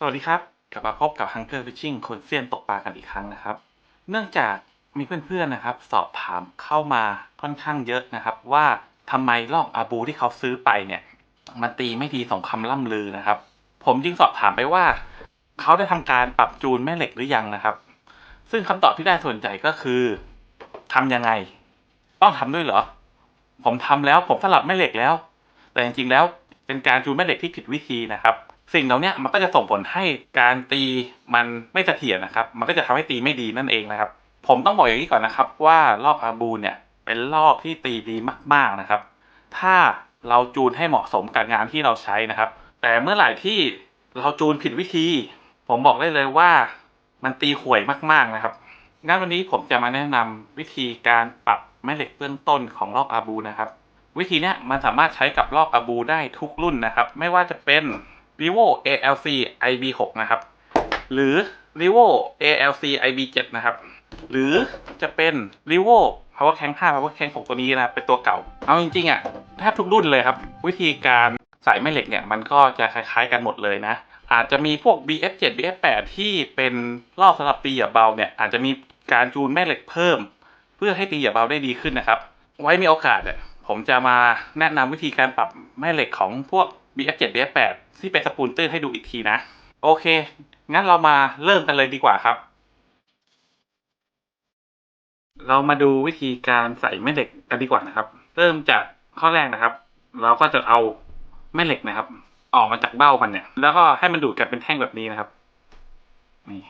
สวัสดีครับ กลับมาพบกับ Hunger Fishing คนเซียนตกปลากันอีกครั้งนะครับ เนื่องจากมีเพื่อนๆนะครับ สอบถามเข้ามาค่อนข้างเยอะนะครับ ว่าทำไมลอกอาบูที่เขาซื้อไปเนี่ย มันตีไม่ดีสองคำล่ำลือนะครับ ผมจึงสอบถามไปว่า เขาได้ทำการปรับจูนแม่เหล็กหรือยังนะครับ ซึ่งคำตอบที่ได้ส่วนใหญ่ก็คือทำยังไง ต้องทำด้วยเหรอ ผมทำแล้วผมสลับแม่เหล็กแล้ว แต่จริงๆแล้วเป็นการจูนแม่เหล็กที่ผิดวิธีนะครับ สิ่งเหล่านี้มันก็จะส่งผลให้การตีมันไม่เสถียรนะครับ มันก็จะทำให้ตีไม่ดีนั่นเองนะครับ ผมต้องบอกอย่างนี้ก่อนนะครับ ว่าลอกอาบูเนี่ยเป็นลอกที่ตีดีมากๆนะครับ ถ้าเราจูนให้เหมาะสมกับงานที่เราใช้นะครับ แต่เมื่อไหร่ที่เราจูนผิดวิธี ผมบอกได้เลยว่ามันตีห่วยมากๆนะครับงั้นวันนี้ผมจะมาแนะนำวิธีการปรับแม่เหล็กเบื้องต้นของลอกอาบูนะครับ วิธีนี้มันสามารถใช้กับลอกอาบูได้ทุกรุ่นนะครับ ไม่ว่าจะเป็น vivo ALC IB6 นะครับ หรือ vivo ALC IB7 นะครับ หรือจะเป็น vivo power bank 5 power bank 6ตัวนี้นะเป็นตัวเก่า เอาจริงๆอะแทบทุกรุ่นเลยครับ วิธีการใส่แม่เหล็กเนี่ยมันก็จะคล้ายๆกันหมดเลยนะ อาจจะมีพวก BF7 BF8 ที่เป็นรอบสำหรับตีเหยียบเบาเนี่ยอาจจะมีการจูนแม่เหล็กเพิ่ม เพื่อให้ตีเหยียบเบาได้ดีขึ้นนะครับ ไว้มีโอกาสเนี่ยผมจะมาแนะนำวิธีการปรับแม่เหล็กของพวก BF7 BF8 ที่เป็นสปูลตื้นให้ดูอีกทีนะ โอเค งั้นเรามาเริ่มกันเลยดีกว่าครับ เรามาดูวิธีการใส่แม่เหล็กกันดีกว่านะครับ เริ่มจากข้อแรกนะครับ เราก็จะเอาแม่เหล็กนะครับ ออกมาจากเบ้ามันเนี่ย แล้วก็ให้มันดูดกันเป็นแท่งแบบนี้นะครับ นี่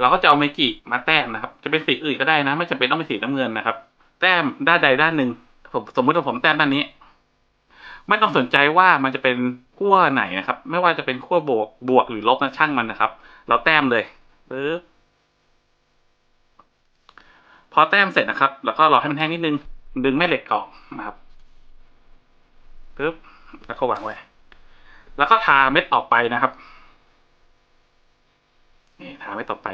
เราก็จะเอาเมจิมาแต้มนะครับ จะเป็นสีอื่นก็ได้นะ ไม่จำเป็นต้องเป็นสีน้ำเงินนะครับ แต้มด้านใดด้านหนึ่งผมสมมุติว่าผมแต้มด้านนี้ ไม่ต้องสนใจว่ามันจะเป็นขั้วไหนนะครับ ไม่ว่าจะเป็นขั้วบวกบวกหรือลบนะช่างมันนะครับ เราแต้มเลยปึ๊บพอแต้มเสร็จนะครับ แล้วก็รอให้มันแห้งนิดนึง ดึงแม่เหล็กออกนะครับปึ๊บแล้วก็วางไว้ แล้วก็ทาเม็ดออกไปนะครับนี่ทาเม็ดต่อไป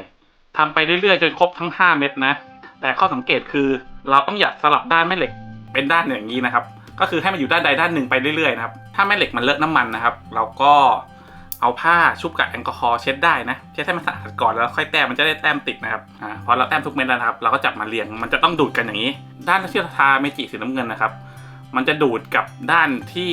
ทำไปเรื่อยๆจนครบทั้งห้าเม็ดนะ แต่ข้อสังเกตคือเราต้องอย่าสลับด้านแม่เหล็กเป็นด้านอย่างนี้นะครับ ก็คือให้มันอยู่ด้านใดด้านหนึ่งไปเรื่อยๆนะครับ ถ้าแม่เหล็กมันเลอะน้ำมันนะครับ เราก็เอาผ้าชุบกับแอลกอฮอล์เช็ดได้นะเช็ดให้มันสะอาดก่อนแล้วค่อยแต้มมันจะได้แต้มติดนะครับอ่าพอเราแต้มทุกเม็ดแล้วนะครับเราก็จับมาเรียงมันจะต้องดูดกันอย่างนี้ ด้านที่เราทาเมจิสีน้ำเงินนะครับ มันจะดูดกับด้านที่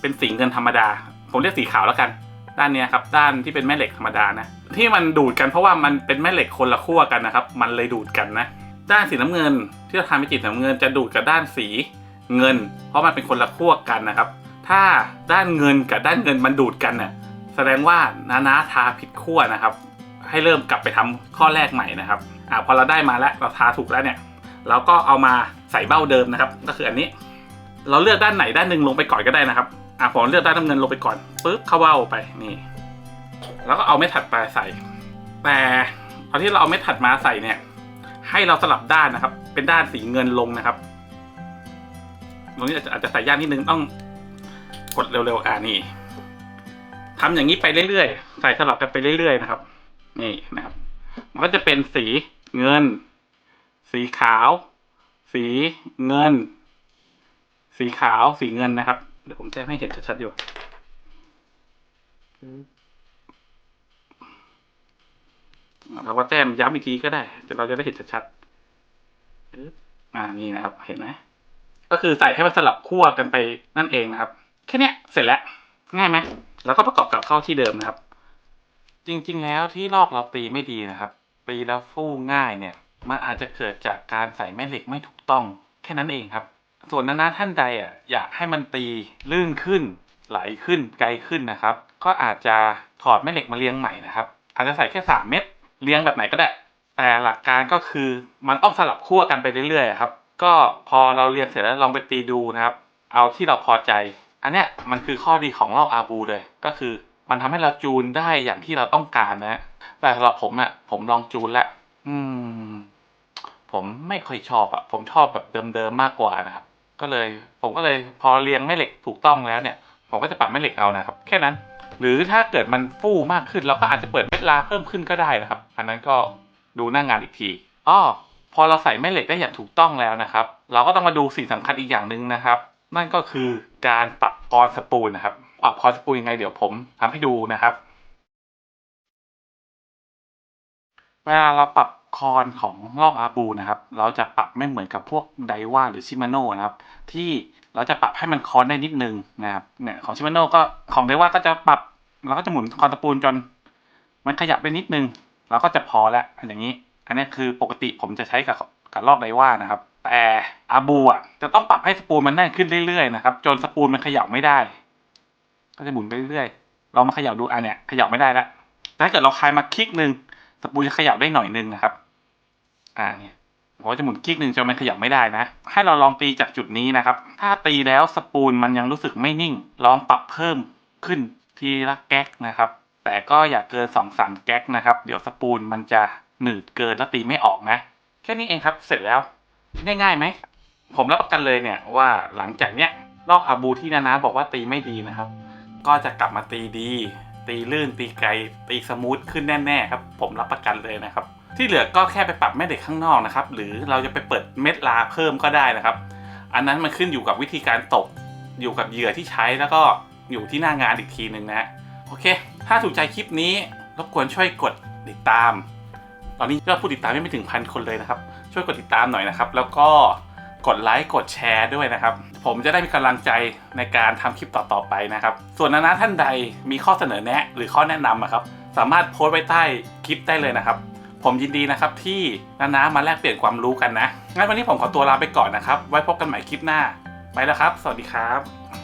เป็นสีเงินธรรมดา ผมเรียกสีขาวแล้วกัน ด้านนี้ครับด้านที่เป็นแม่เหล็กธรรมดานะที่มันดูดกันเพราะว่ามันเป็นแม่เหล็กคนละขั้วกันนะครับ มันเลยดูดกันนะ ด้านสีน้ำเงินที่เราทำเป็นจิตน้ำเงินจะดูดกับด้านสี เงิน เพราะมันเป็นคนละขั้วกันนะครับ ถ้าด้านเงินกับด้านเงินมันดูดกันน่ะแสดงว่านานาทาผิดขั้วนะครับ ให้เริ่มกลับไปทำข้อแรกใหม่นะครับอ่าพอเราได้มาแล้วเราทาถูกแล้วเนี่ย เราก็เอามาใส่เบ้าเดิมนะครับ ก็คืออันนี้ เราเลือกด้านไหนด้านหนึ่งลงไปก่อนก็ได้นะครับอ่าผมเลือกด้านน้ำเงินลงไปก่อนปึ๊บเข้าเบ้าไปนี่ แล้วก็เอาเม็ดถัดไปใส่ แต่ตอนที่เราเอาเม็ดถัดมาใส่เนี่ย ให้เราสลับด้านนะครับ เป็นด้านสีเงินลงนะครับ ตรงนี้อาจจะใส่ยากนิดนึงต้องกดเร็วๆอ่านี่ทำอย่างนี้ไปเรื่อยๆ ใส่สลับกันไปเรื่อยๆนะครับ นี่นะครับ มันก็จะเป็นสีเงิน สีขาว สีเงิน สีขาว สีเงินนะครับ เดี๋ยวผมแจ้งให้เห็นชัดๆอยู่เราก็แต้มย้ำอีกทีก็ได้ แต่เราจะได้เห็นชัดๆอ่า นี่นะครับ เห็นไหม ก็คือใส่ให้มันสลับขั้วกันไปนั่นเองนะครับ แค่นี้เสร็จแล้วง่ายไหมแล้วก็ประกอบกับเข้าที่เดิมนะครับ จริงๆแล้วที่ลอกเราตีไม่ดีนะครับตีแล้วฟู่ง่ายเนี่ย มันอาจจะเกิดจากการใส่แม่เหล็กไม่ถูกต้อง แค่นั้นเองครับ ส่วนนานาท่านใดอะอยากให้มันตีลื่นขึ้น ไหลขึ้นไกลขึ้นนะครับ ก็อาจจะถอดแม่เหล็กมาเรียงใหม่นะครับ อาจจะใส่แค่สามเม็ดเลี้ยงแบบไหนก็ได้ แต่หลักการก็คือมันต้องสลับขั้วกันไปเรื่อยๆครับ ก็พอเราเรียนเสร็จแล้วลองไปตีดูนะครับ เอาที่เราพอใจ อันเนี้ยมันคือข้อดีของลอกอาบูเลย ก็คือมันทำให้เราจูนได้อย่างที่เราต้องการนะ แต่สำหรับผมอะผมลองจูนแล้วอืม ผมไม่ค่อยชอบอะผมชอบแบบเดิมๆมากกว่านะครับ ก็เลย ผมก็เลยพอเรียงแม่เหล็กถูกต้องแล้วเนี่ย ผมก็จะปรับแม่เหล็กเอานะครับ แค่นั้น หรือถ้าเกิดมันฟู่มากขึ้นเราก็อาจจะเปิดเม็ดลาเพิ่มขึ้นก็ได้นะครับ อันนั้นก็ดูหน้างานอีกทีอ้อ พอเราใส่แม่เหล็กได้อย่างถูกต้องแล้วนะครับ เราก็ต้องมาดูสิ่งสำคัญอีกอย่างหนึ่งนะครับ นั่นก็คือการปรับกรสปูลนะครับปรับกรสปูลยังไงเดี๋ยวผมทำให้ดูนะครับ เวลาเราปรับคอนของลอกอาบูนะครับ เราจะปรับไม่เหมือนกับพวกไดว่าหรือชิมาโน่นะครับ ที่เราจะปรับให้มันคอนได้นิดนึงนะครับ เนี่ยของชิมาโน่ก็ของไดว่าก็จะปรับเราก็จะหมุนคอนตะปูนจน มันขยับได้นิดนึง เราก็จะพอแล้วอย่างนี้ อันนี้คือปกติผมจะใช้กับกับลอกไดว่านะครับ แต่อาบูอะจะต้องปรับให้สปูลมันแน่นขึ้นเรื่อยๆนะครับจนสปูลมันขยับไม่ได้ ก็จะหมุนไปเรื่อยๆเรามาขยับดูอันเนี้ยขยับไม่ได้แล้วแต่ถ้าเกิดเราคลายมาคลิกหนึ่งสปูลจะขยับได้หน่อยนึงนะครับ อ่าเนี่ยผมจะหมุนคลิกหนึ่งจนมันขยับไม่ได้นะ ให้เราลองตีจากจุดนี้นะครับ ถ้าตีแล้วสปูลมันยังรู้สึกไม่นิ่ง ลองปรับเพิ่มขึ้นทีละแก๊กนะครับ แต่ก็อย่าเกินสองสามแก๊กนะครับ เดี๋ยวสปูลมันจะ หนืดเกินแล้วตีไม่ออกนะ แค่นี้เองครับเสร็จแล้วง่ายๆไหม ผมรับประกันเลยเนี่ยว่าหลังจากเนี้ยลอกอาบูที่นานาบอกว่าตีไม่ดีนะครับ ก็จะกลับมาตีดี ตีลื่นตีไกล ตีสมูทขึ้นแน่ๆครับ ผมรับประกันเลยนะครับ ที่เหลือก็แค่ไปปรับแม่เหล็กข้างนอกนะครับ หรือเราจะไปเปิดเม็ดลาเพิ่มก็ได้นะครับ อันนั้นมันขึ้นอยู่กับวิธีการตก อยู่กับเหยื่อที่ใช้แล้วก็อยู่ที่หน้างานอีกทีหนึ่งนะโอเค ถ้าถูกใจคลิปนี้รบกวนช่วยกดติดตาม ตอนนี้ยอดผู้ติดตามยังไม่ถึงพันคนเลยนะครับ ช่วยกดติดตามหน่อยนะครับ แล้วก็กดไลค์กดแชร์ด้วยนะครับ ผมจะได้มีกำลังใจในการทำคลิปต่อๆไปนะครับ ส่วนนานาท่านใดมีข้อเสนอแนะหรือข้อแนะนำอะครับ สามารถโพสต์ไว้ใต้คลิปได้เลยนะครับ ผมยินดีนะครับที่นานามาแลกเปลี่ยนความรู้กันนะงั้นวันนี้ผมขอตัวลาไปก่อนนะครับ ไว้พบกันใหม่คลิปหน้า ไปแล้วครับ สวัสดีครับ